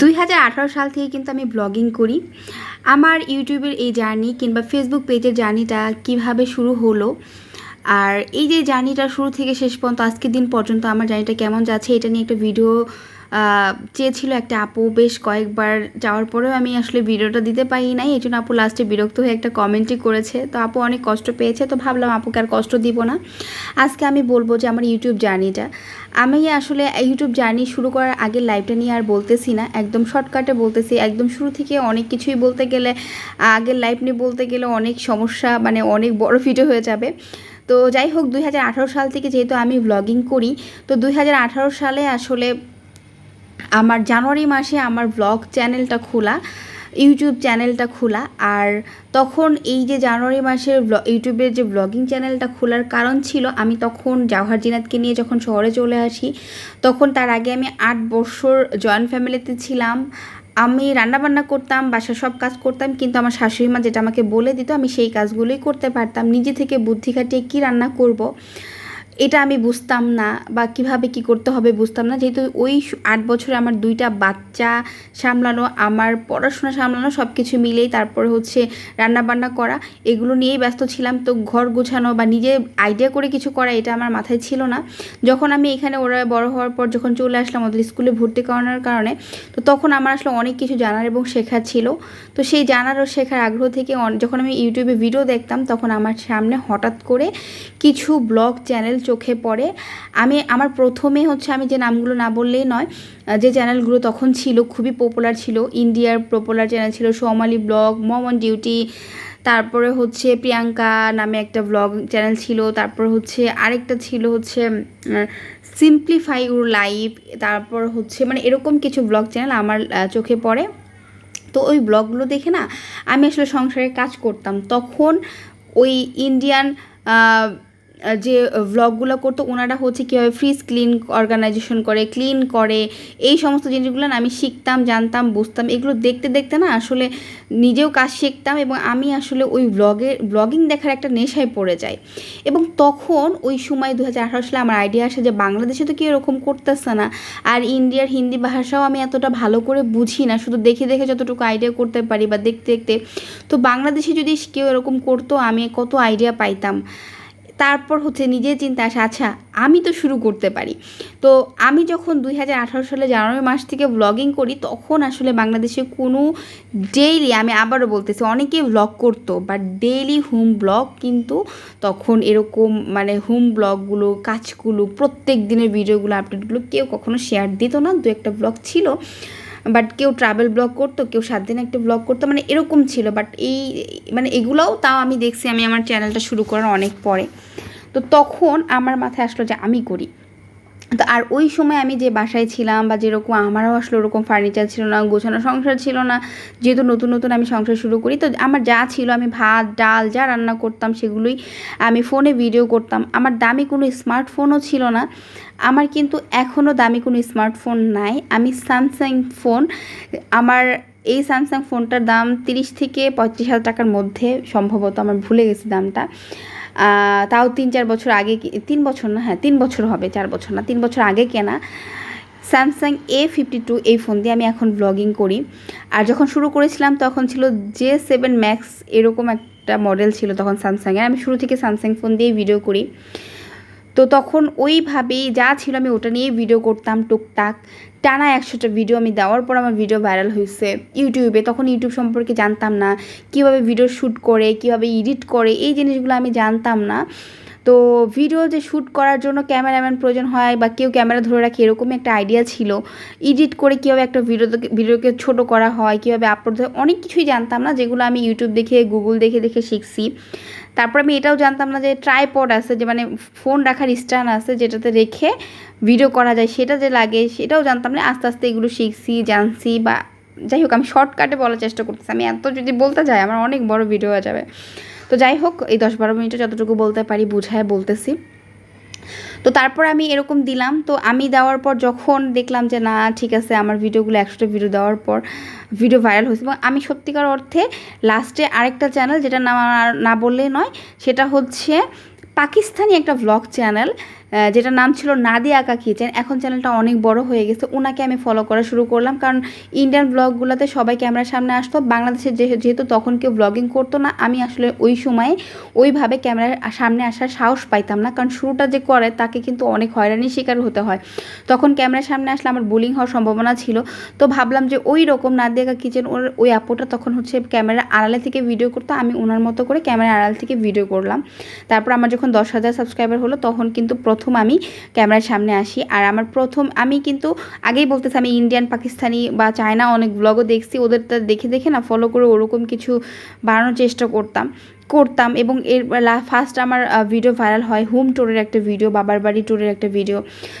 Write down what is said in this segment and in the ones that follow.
দুই হাজার আঠারো সাল থেকে কিন্তু আমি ব্লগিং করি। আমার ইউটিউবের এই জার্নি কিংবা ফেসবুক পেজের জার্নিটা কীভাবে শুরু হলো, আর এই যে জার্নিটা শুরু থেকে শেষ পর্যন্ত, আজকের দিন পর্যন্ত আমার জার্নিটা কেমন যাচ্ছে, এটা নিয়ে একটা ভিডিও চেয়েছিল একটা আপু। বেশ কয়েকবার যাওয়ার পরেও আমি আসলে ভিডিওটা দিতে পারি নাই, এই জন্য আপু লাস্টে বিরক্ত হয়ে একটা কমেন্টই করেছে। তো আপু অনেক কষ্ট পেয়েছে, তো ভাবলাম আপুকে আর কষ্ট দিব না। আজকে আমি বলব যে আমার ইউটিউব জার্নিটা আমি আসলে ইউটিউব জার্নি শুরু করার আগে লাইভটা নিয়ে আর বলতেছি না, একদম শর্টকাটে বলতেছি। একদম শুরু থেকে অনেক কিছুই বলতে গেলে, আগের লাইভ নিয়ে বলতে গেলে অনেক সমস্যা মানে অনেক বড় ভিডিও হয়ে যাবে। তো যাই হোক, দুই হাজার আঠারো সাল থেকে যেহেতু আমি ব্লগিং করি, তো দুই হাজার আঠারো সালে আসলে আমার জানুয়ারি মাসে আমার ব্লগ চ্যানেলটা খোলা ইউটিউব চ্যানেলটা খোলা, আর তখন এই যে জানুয়ারি মাসের ইউটিউবের যে ব্লগিং চ্যানেলটা খোলার কারণ ছিল, আমি তখন জাওহার জিনাতকে নিয়ে যখন শহরে চলে আসি, তখন তার আগে আমি আট বছর জয়েন্ট ফ্যামিলিতে ছিলাম। আমি রান্নাবান্না করতাম, বাসার সব কাজ করতাম, কিন্তু আমার শাশুড়ি মা যেটা আমাকে বলে দিত, আমি সেই কাজগুলোই করতে পারতাম। নিজে থেকে বুদ্ধি খাটিয়ে কী রান্না করব? এটা আমি বুঝতাম না বা কীভাবে কি করতে হবে বুঝতাম না। যেহেতু ওই আট বছরে আমার দুইটা বাচ্চা সামলানো, আমার পড়াশোনা সামলানো সব কিছু মিলেই তারপরে হচ্ছে রান্না বান্না করা, এগুলো নিয়েই ব্যস্ত ছিলাম। তো ঘর গোছানো বা নিজে আইডিয়া করে কিছু করা এটা আমার মাথায় ছিল না। যখন আমি এখানে ওরা বড় হওয়ার পর যখন চলে আসলাম ওদের স্কুলে ভর্তি করানোর কারণে, তো তখন আমার আসলে অনেক কিছু জানার এবং শেখার ছিল। তো সেই জানার ও শেখার আগ্রহ থেকে যখন আমি ইউটিউবে ভিডিও দেখতাম, তখন আমার সামনে হঠাৎ করে কিছু ব্লগ চ্যানেল চোখে পড়ে। আমি, আমার প্রথমে হচ্ছে আমি যে নামগুলো না বললেই নয় যে চ্যানেলগুলো তখন ছিল, খুবই পপুলার ছিল ইন্ডিয়ার পপুলার চ্যানেল ছিল সোমালি ব্লগ মমন ডিউটি তারপরে হচ্ছে প্রিয়াঙ্কা নামে একটা ব্লগ চ্যানেল ছিল, তারপর হচ্ছে আরেকটা ছিল হচ্ছে সিম্পলিফাই ইউর লাইফ তারপর হচ্ছে মানে এরকম কিছু ব্লগ চ্যানেল আমার চোখে পড়ে। তো ওই ব্লগগুলো দেখে না, আমি আসলে সংসারে কাজ করতাম। তখন ওই ইন্ডিয়ান যে ভ্লগগুলো করতো ওনারা হচ্ছে কীভাবে ফ্রিজ ক্লিন অর্গানাইজেশন করে ক্লিন করে, এই সমস্ত জিনিসগুলো আমি শিখতাম, জানতাম, বুঝতাম। এগুলো দেখতে দেখতে না আসলে নিজেও কাজ শিখতাম এবং আমি আসলে ওই ব্লগে ব্লগিং দেখার একটা নেশায় পড়ে যাই। এবং তখন ওই সময় দু হাজার আঠারো সালে আমার আইডিয়া আসে যে, বাংলাদেশে তো কেউ এরকম করতেছে না। আর ইন্ডিয়ার হিন্দি ভাষাও আমি এতটা ভালো করে বুঝি না, শুধু দেখে দেখে যতটুকু আইডিয়া করতে পারি বা দেখতে দেখতে। তো বাংলাদেশে যদি কেউ এরকম করতো, আমি কত আইডিয়া পাইতাম। তারপর হচ্ছে নিজের চিন্তা আসে আচ্ছা আমি তো শুরু করতে পারি। তো আমি যখন দুই হাজার আঠারো সালে জানুয়ারি মাস থেকে ব্লগিং করি, তখন আসলে বাংলাদেশে কোনো ডেইলি আমি আবারও বলতেছি অনেকেই ব্লগ করতো বাট ডেইলি হোম ব্লগ কিন্তু তখন এরকম মানে হোম ব্লগগুলো কাজগুলো, প্রত্যেক দিনের ভিডিওগুলো আপডেটগুলো কেউ কখনো শেয়ার দিত না। দু একটা ব্লগ ছিল। বাট কেউ ট্রাভেল ব্লগ করতো, কেউ সাত দিন একটা ব্লগ করতো মানে এরকম ছিল। বাট এই মানে এগুলোও তাও আমি দেখছি, আমি আমার চ্যানেলটা শুরু করার অনেক পরে। তো তখন আমার মাথায় আসলো যে আমি করি। তো আর ওই সময় আমি যে বাসায় ছিলাম বা যেরকম আমারও আসলে ওরকম ফার্নিচার ছিল না, গোছানো সংসার ছিল না, যেহেতু নতুন নতুন আমি সংসার শুরু করি, তো আমার যা ছিল আমি ভাত, ডাল যা রান্না করতাম সেগুলোই আমি ফোনে ভিডিও করতাম। আমার দামি কোনো স্মার্টফোনও ছিল না। আমার কিন্তু এখনও দামি কোনো স্মার্টফোন নাই। আমি স্যামসাং ফোন আমার এই স্যামসাং ফোনটার দাম তিরিশ থেকে পঁয়ত্রিশ হাজার টাকার মধ্যে সম্ভবত, আমার ভুলে গেছি দামটা। তাও তিন চার বছর আগে তিন বছর না হ্যাঁ তিন বছর হবে, চার বছর না, তিন বছর আগে কেনা স্যামসাং এ ফিফটি টু এই ফোন দিয়ে আমি এখন ব্লগিং করি। আর যখন শুরু করেছিলাম তখন ছিল জে সেভেন ম্যাক্স এরকম একটা মডেল ছিল তখন স্যামসাংয়ের আমি শুরু থেকে স্যামসাং ফোন দিয়েই ভিডিও করি। তো তখন ওইভাবেই যা ছিল আমি ওটা নিয়ে ভিডিও করতাম টুকটাক। টানা একশোটা ভিডিও আমি দেওয়ার পর আমার ভিডিও ভাইরাল হয়েছে ইউটিউবে। তখন ইউটিউব সম্পর্কে জানতাম না, কীভাবে ভিডিও শ্যুট করে, কীভাবে এডিট করে, এই জিনিসগুলো আমি জানতাম না। তো ভিডিও যে শ্যুট করার জন্য ক্যামেরাম্যান প্রয়োজন হয় বা কেউ ক্যামেরা ধরে রাখে, এরকমই একটা আইডিয়া ছিল। এডিট করে কীভাবে একটা ভিডিও ভিডিওকে ছোট করা হয়, কীভাবে আপলোড হয়, অনেক কিছুই জানতাম না, যেগুলো আমি ইউটিউব দেখে গুগল দেখে দেখে শিখছি। তারপর আমি এটাও জানতাম না যে ট্রাইপড আছে, যে মানে ফোন রাখার স্ট্যান্ড আছে, যেটাতে রেখে ভিডিও করা যায়, সেটা যে লাগে, সেটাও জানতাম না, আস্তে আস্তে এগুলো শিখছি, জানছি বা যাই হোক, আমি শর্টকাটে বলার চেষ্টা করতেছি। আমি এত যদি বলতে যাই, আমার অনেক বড় ভিডিও হয়ে যাবে। তো যাই হোক, এই দশ বারো মিনিটে যতটুকু বলতে পারি, বুঝায় বলতেছি। তো তারপর আমি এরকম দিলাম। তো আমি দেওয়ার পর যখন দেখলাম যে, না, ঠিক আছে, আমার ভিডিওগুলো একশোটা ভিডিও দেওয়ার পর ভিডিও ভাইরাল হয়েছে। এবং আমি সত্যিকার অর্থে লাস্টে আরেকটা চ্যানেল যেটা না না বললে নয়, সেটা হচ্ছে পাকিস্তানি একটা ব্লগ চ্যানেল যেটা নাম ছিল নাদি আঁকা কিচেন, এখন চ্যানেলটা অনেক বড় হয়ে গেছে ওনাকে আমি ফলো করা শুরু করলাম। কারণ ইন্ডিয়ান ব্লগগুলোতে সবাই ক্যামেরার সামনে আসতো, বাংলাদেশে যেহেতু তখন কেউ ব্লগিং করতো না, আমি আসলে ওই সময়ে ওইভাবে ক্যামেরার সামনে আসার সাহস পাইতাম না, কারণ শুরুটা যে করে তাকে কিন্তু অনেক হয়রানির শিকার হতে হয়। তখন ক্যামেরার সামনে আসলে আমার বুলিং হওয়ার সম্ভাবনা ছিল, তো ভাবলাম যে ওই রকম নাদিয়াকা কিচেন, ওর ওই আপুটা তখন হচ্ছে ক্যামেরার আড়ালে থেকে ভিডিও করতো, আমি ওনার মতো করে ক্যামেরার আড়াল থেকে ভিডিও করলাম। তারপর আমার যখন দশ হাজার সাবস্ক্রাইবার হলো, তখন কিন্তু প্রথম আমি ক্যামেরার সামনে আসি। আর আমার প্রথম, আমি কিন্তু আগেই বলতেছি, আমি ইন্ডিয়ান পাকিস্তানি বা চায়না অনেক ব্লগও দেখছি। ওদেরটা দেখে দেখে না ফলো করে ওরকম কিছু বানানোর চেষ্টা করতাম। করতাম এবং এর ফার্স্ট আমার ভিডিও ভাইরাল হয় হোম ট্যুরের একটা ভিডিও বাবার বাড়ি ট্যুরের একটা ভিডিও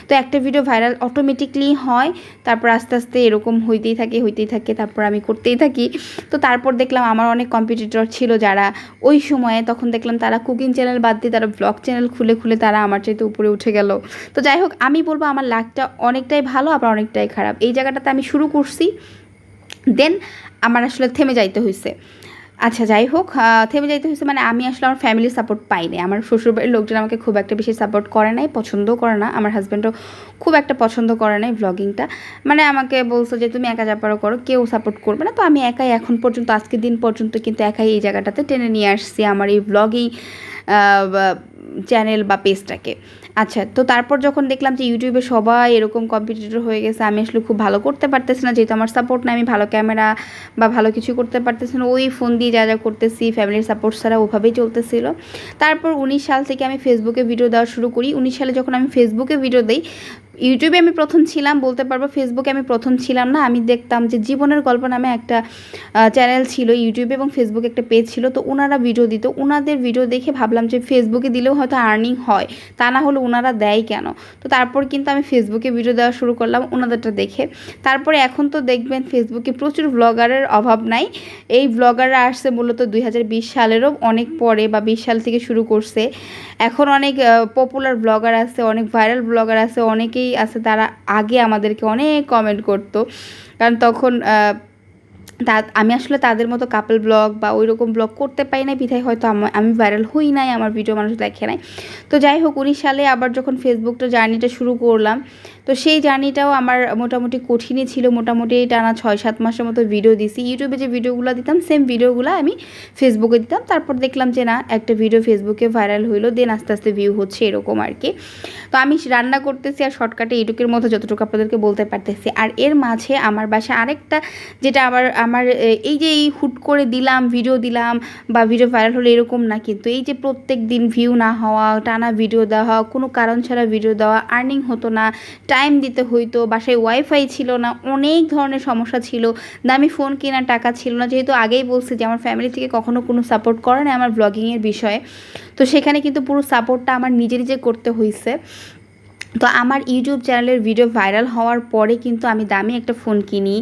তো একটা ভিডিও ভাইরাল অটোমেটিকলি হয়, তারপর আস্তে আস্তে এরকম হইতেই থাকে হইতেই থাকে, তারপর আমি করতেই থাকি। তো তারপর দেখলাম আমার অনেক কম্পিটিটর ছিল যারা ওই সময়ে তখন দেখলাম তারা কুকিং চ্যানেল বাদ দিয়ে তারা ব্লগ চ্যানেল খুলে খুলে তারা আমার চাইতে উপরে উঠে গেল। তো যাই হোক, আমি বলব আমার লাকটা অনেকটাই ভালো, আবার অনেকটাই খারাপ। এই জায়গাটাতে আমি শুরু করছি দেন আমার আসলে থেমে যাইতে হয়েছে আচ্ছা যাই হোক থেমে যাইতে হয়েছে মানে আমি আসলে আমার ফ্যামিলির সাপোর্ট পাই নাই আমার শ্বশুরবাড়ির লোকজন আমাকে খুব একটা বেশি সাপোর্ট করে নাই, পছন্দও করে না। আমার হাজব্যান্ডও খুব একটা পছন্দ করে নাই ব্লগিংটা মানে আমাকে বলছো যে, তুমি একা যাপারও করো, কেউ সাপোর্ট করবে না। তো আমি একাই এখন পর্যন্ত, আজকের দিন পর্যন্ত কিন্তু একাই এই জায়গাটাতে টেনে নিয়ে আসছি আমার এই ব্লগিং চ্যানেল বা পেজটাকে আচ্ছা তো তারপর যখন দেখলাম যে ইউটিউবে সবাই এরকম কম্পিটিটর হয়ে গেছে, আমি আসলে খুব ভালো করতে পারতেছি না, যেহেতু আমার সাপোর্ট না আমি ভালো ক্যামেরা বা ভালো কিছু করতে পারতেছি না, ওই ফোন দিয়ে যা যা করতেছি ফ্যামিলির সাপোর্ট ছাড়া ওভাবেই চলতেছিল। তারপর উনিশ সাল থেকে আমি ফেসবুকে ভিডিও দেওয়া শুরু করি, উনিশ সালে যখন আমি ফেসবুকে ভিডিও দিই ইউটিউবে আমি প্রথম ছিলাম, বলতে পারব ফেসবুকে আমি প্রথম ছিলাম না। আমি দেখতাম যে জীবনের গল্প নামে একটা চ্যানেল ছিল ইউটিউবে এবং ফেসবুকে একটা পেজ ছিল। তো ওনারা ভিডিও দিত। ওনাদের ভিডিও দেখে ভাবলাম যে ফেসবুকে দিলেও হয়তো আর্নিং হয়। তা না হলে ওনারা দেয় কেন? তো তারপর কিন্তু আমি ফেসবুকে ভিডিও দেওয়া শুরু করলাম ওনাদেরটা দেখে। তারপরে এখন তো দেখবেন ফেসবুকে প্রচুর ব্লগারের অভাব নাই। এই ব্লগাররা আসছে মূলত দুই হাজার বিশ সালেরও, অনেক পরে বা বিশ সাল থেকে শুরু করছে। এখন অনেক পপুলার ব্লগার আছে, অনেক ভাইরাল ব্লগার আছে, অনেকেই আছে তারা আগে আমাদেরকে অনেক কমেন্ট করতো। কারণ তখন তা আমি আসলে তাদের মতো কাপল ব্লগ বা ওই রকম ব্লগ করতে পারি না বিধায় হয়তো আমা- ভাইরাল হই নাই, আমার ভিডিও মানুষ দেখে নাই। তো যাই হোক, উনিশ সালে আবার যখন ফেসবুকটা জার্নিটা শুরু করলাম, তো সেই জার্নিটাও আমার মোটামুটি কঠিনই ছিল। মোটামুটি টানা ছয় সাত মাসের মতো ভিডিও দিছি। ইউটিউবে যে ভিডিওগুলো দিতাম সেম ভিডিওগুলো আমি ফেসবুকে দিতাম। তারপর দেখলাম যে, না, একটা ভিডিও ফেসবুকে ভাইরাল হইল দেন আস্তে আস্তে ভিউ হচ্ছে এরকম আর কি তো আমি রান্না করতেছি আর শর্টকাটে এইটুকের মতো যতটুকু আপনাদেরকে বলতে পারতেছি। আর এর মাঝে আমার বাসায় আরেকটা, যেটা আমার আমার এই যে এই হুট করে দিলাম ভিডিও দিলাম, বা ভিডিও ভাইরাল হলো এরকম না, কিন্তু এই যে প্রত্যেক দিন ভিউ না হওয়া, টানা ভিডিও দেওয়া, কোনো কারণ ছাড়া ভিডিও দেওয়া আর্নিং হতো না টাইম দিতে হইতো, বাসায় ওয়াইফাই ছিল না, অনেক ধরনের সমস্যা ছিল, দামি ফোন কেনার টাকা ছিল না, যেহেতু আগেই বলছি যে আমার ফ্যামিলি থেকে কখনো কোনো সাপোর্ট করে না আমার ব্লগিংয়ের বিষয়ে। তো সেখানে কিন্তু পুরো সাপোর্টটা আমার নিজে নিজে করতে হয়েছে তো আমার ইউটিউব চ্যানেলের ভিডিও ভাইরাল হওয়ার পরে কিন্তু আমি দামি একটা ফোন কিনি।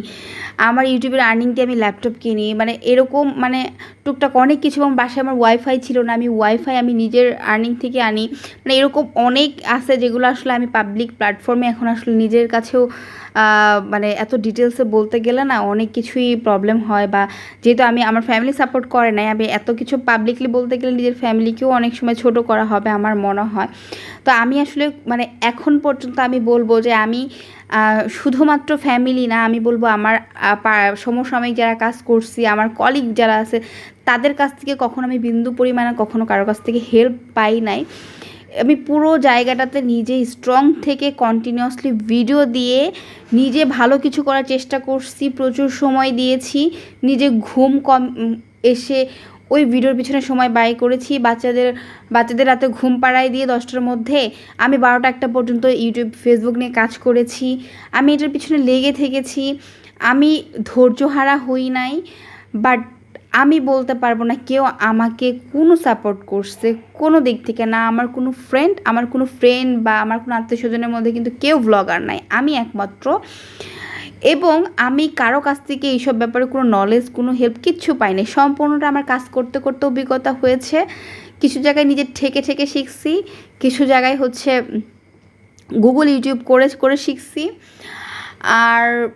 আমার ইউটিউবের আর্নিং দিয়ে আমি ল্যাপটপ কিনি। মানে এরকম মানে টুকটাক অনেক কিছু এবং বাসায় আমার ওয়াইফাই ছিল না। আমি ওয়াইফাই আমি নিজের আর্নিং থেকে আনি। মানে এরকম অনেক আছে যেগুলো আসলে আমি পাবলিক প্ল্যাটফর্মে এখন আসলে নিজের কাছেও মানে এত ডিটেলসে বলতে গেলে না অনেক কিছুই প্রবলেম হয় বা যেহেতু আমি আমার ফ্যামিলি সাপোর্ট করে নাই, আমি এত কিছু পাবলিকলি বলতে গেলে নিজের ফ্যামিলিকেও অনেক সময় ছোট করা হবে আমার মনে হয়। তো আমি আসলে মানে এখন পর্যন্ত আমি বলব যে আমি শুধুমাত্র ফ্যামিলি না, আমি বলব আমার সমসাময়িক যারা কাজ করছি, আমার কলিগ যারা আছে, তাদের কাছ থেকে কখনো আমি বিন্দু পরিমাণে কখনো কারও কাছ থেকে হেল্প পাই নাই। আমি পুরো জায়গাটাতে নিজে স্ট্রং থেকে কন্টিনিউয়াসলি ভিডিও দিয়ে নিজে ভালো কিছু করার চেষ্টা করছি, প্রচুর সময় দিয়েছি, নিজে ঘুম কম এসে ওই ভিডিওর পিছনে সময় ব্যয় করেছি, বাচ্চাদের বাচ্চাদের রাতে ঘুম পাড়ায় দিয়ে দশটার মধ্যে আমি বারোটা একটা পর্যন্ত ইউটিউব ফেসবুক নিয়ে কাজ করেছি, আমি এটার পিছনে লেগে থেকেছি, আমি ধৈর্যহারা হই নাই বাট আমি বলতে পারব না কেউ আমাকে কোনো সাপোর্ট করছে কোনো দিক থেকে না। আমার কোনো ফ্রেন্ড আমার কোনো ফ্রেন্ড বা আমার কোনো আত্মীয় স্বজনের মধ্যে কিন্তু কেউ ব্লগার নাই। আমি একমাত্র। এবং আমি কারও কাছ থেকে এইসব ব্যাপারে কোনো নলেজ কোনো হেল্প কিচ্ছু পাইনি। সম্পূর্ণটা আমার কাজ করতে করতে অভিজ্ঞতা হয়েছে। কিছু জায়গায় নিজের ঠেকে ঠেকে শিখছি। কিছু জায়গায় হচ্ছে গুগল ইউটিউব করে করে শিখছি। আর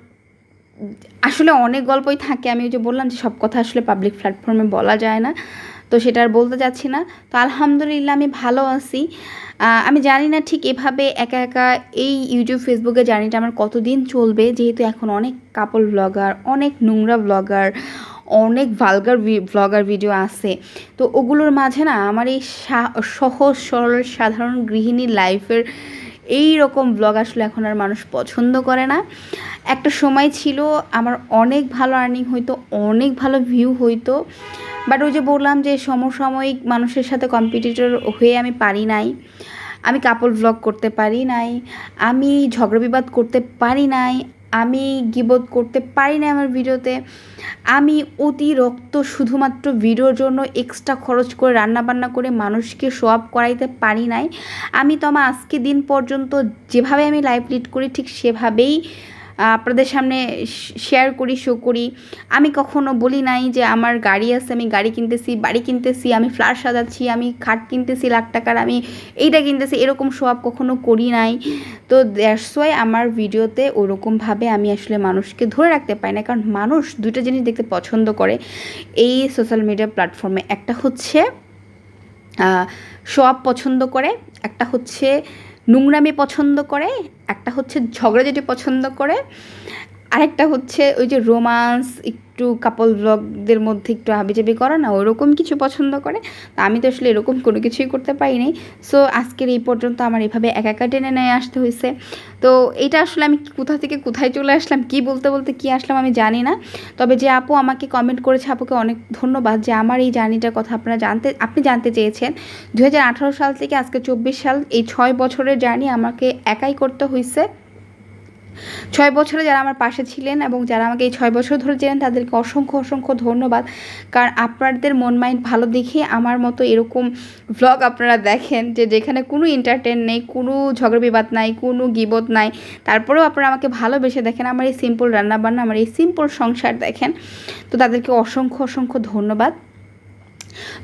আসলে অনেক গল্পই থাকে। আমি ওই যে বললাম যে সব কথা আসলে পাবলিক প্ল্যাটফর্মে বলা যায় না। তো সেটা আর বলতে যাচ্ছি না। তো আলহামদুলিল্লাহ আমি ভালো আছি। আমি জানি না ঠিক এভাবে একা একা এই ইউটিউব ফেসবুকে জার্নিটা আমার কতদিন চলবে। যেহেতু এখন অনেক কাপল ব্লগার অনেক নোংরা ব্লগার অনেক ভালগার ব্লগার ভিডিও আছে। তো ওগুলোর মাঝে না আমার এই সহজ, সরল, সাধারণ গৃহিণীর লাইফের এই রকম ব্লগ আসলে এখন আর মানুষ পছন্দ করে না। একটা সময় ছিল আমার অনেক ভালো আর্নিং হইতো, অনেক ভালো ভিউ হইতো। বাট ওই যে বললাম যে সমসাময়িক মানুষের সাথে কম্পিটিটর হয়ে আমি পারি নাই। আমি কাপল ব্লগ করতে পারি নাই। আমি ঝগড়া বিবাদ করতে পারি নাই। আমি গিবোধ করতে পারি না আমার ভিডিওতে। আমি অতিরক্ত শুধুমাত্র ভিডিওর জন্য এক্সট্রা খরচ করে রান্না বান্না করে মানুষকে শো আপ করাইতে পারি নাই। আমি তো আমার আজকে দিন পর্যন্ত যেভাবে আমি লাইভ লিড করি, ঠিক সেভাবেই আপনাদের সামনে শেয়ার করি শো করি। আমি কখনো বলি নাই যে আমার গাড়ি আছে, আমি গাড়ি কিনতেছি, বাড়ি কিনতেছি, আমি ফ্ল্যাট সাজাচ্ছি, আমি খাট কিনতেছি, লাখ টাকার, আমি এইটা কিনতেছি, এরকম শো আপ কখনো করি নাই। তো দ্যাটস আমার ভিডিওতে ওরকমভাবে আমি আসলে মানুষকে ধরে রাখতে পারি না। কারণ মানুষ দুটো জিনিস দেখতে পছন্দ করে। এই সোশ্যাল মিডিয়া প্ল্যাটফর্মে একটা হচ্ছে শো আপ পছন্দ করে, একটা হচ্ছে নোংরামি পছন্দ করে একটা হচ্ছে ঝগড়া যেটি পছন্দ করে আরেকটা হচ্ছে ওই যে রোমান্স একটু কাপল ব্লগদের মধ্যে একটু হাবিজাবি করা, না ওরকম কিছু পছন্দ করে। তা আমি তো আসলে এরকম কোনো কিছুই করতে পারিনি। সো আজকের এই পর্যন্ত আমার এভাবে একা একা টেনে নিয়ে আসতে হয়েছে। তো এটা আসলে আমি কোথা থেকে কোথায় চলে আসলাম, কি বলতে বলতে কি আসলাম আমি জানি না। তবে যে আপু আমাকে কমেন্ট করেছে, আপুকে অনেক ধন্যবাদ যে আমার এই জার্নিটার কথা আপনারা জানতে, আপনি জানতে চেয়েছেন। দু হাজার আঠারো সাল থেকে আজকে চব্বিশ সাল, এই ছয় বছরের জার্নি আমাকে একাই করতে হয়েছে ছয় বছরে যারা আমার পাশে ছিলেন এবং যারা আমাকে এই ছয় বছর ধরে ছিলেন তাদেরকে অসংখ্য অসংখ্য ধন্যবাদ। কারণ আপনাদের মন মাইন্ড ভালো দেখে আমার মতো এরকম ভ্লগ আপনারা দেখেন যে যেখানে কোনো এন্টারটেন নেই, কোনো ঝগড়া বিবাদ নাই, কোনো গিবত নাই। তারপরেও আপনারা আমাকে ভালোবেসে দেখেন, আমার এই সিম্পল রান্নাবান্না, আমার এই সিম্পল সংসার দেখেন। তো তাদেরকে অসংখ্য অসংখ্য ধন্যবাদ।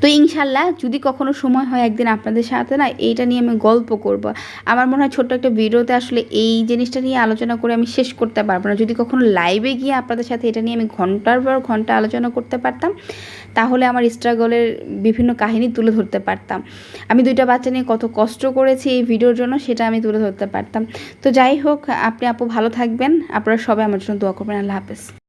তো ইনশাল্লাহ যদি কখনো সময় হয় একদিন আপনাদের সাথে না, এইটা নিয়ে আমি গল্প করব। আমার মনে হয় ছোট্ট একটা ভিডিওতে আসলে এই জিনিসটা নিয়ে আলোচনা করে আমি শেষ করতে পারব না। যদি কখনো লাইভে গিয়ে আপনাদের সাথে এটা নিয়ে আমি ঘণ্টার পর ঘণ্টা আলোচনা করতে পারতাম, তাহলে আমার স্ট্রাগলের বিভিন্ন কাহিনী তুলে ধরতে পারতাম। আমি দুইটা বাচ্চা নিয়ে কত কষ্ট করেছি এই ভিডিওর জন্য, সেটা আমি তুলে ধরতে পারতাম। তো যাই হোক, আপনি আপু ভালো থাকবেন। আপনারা সবাই আমার জন্য দোয়া করবেন। আল্লাহ হাফেজ।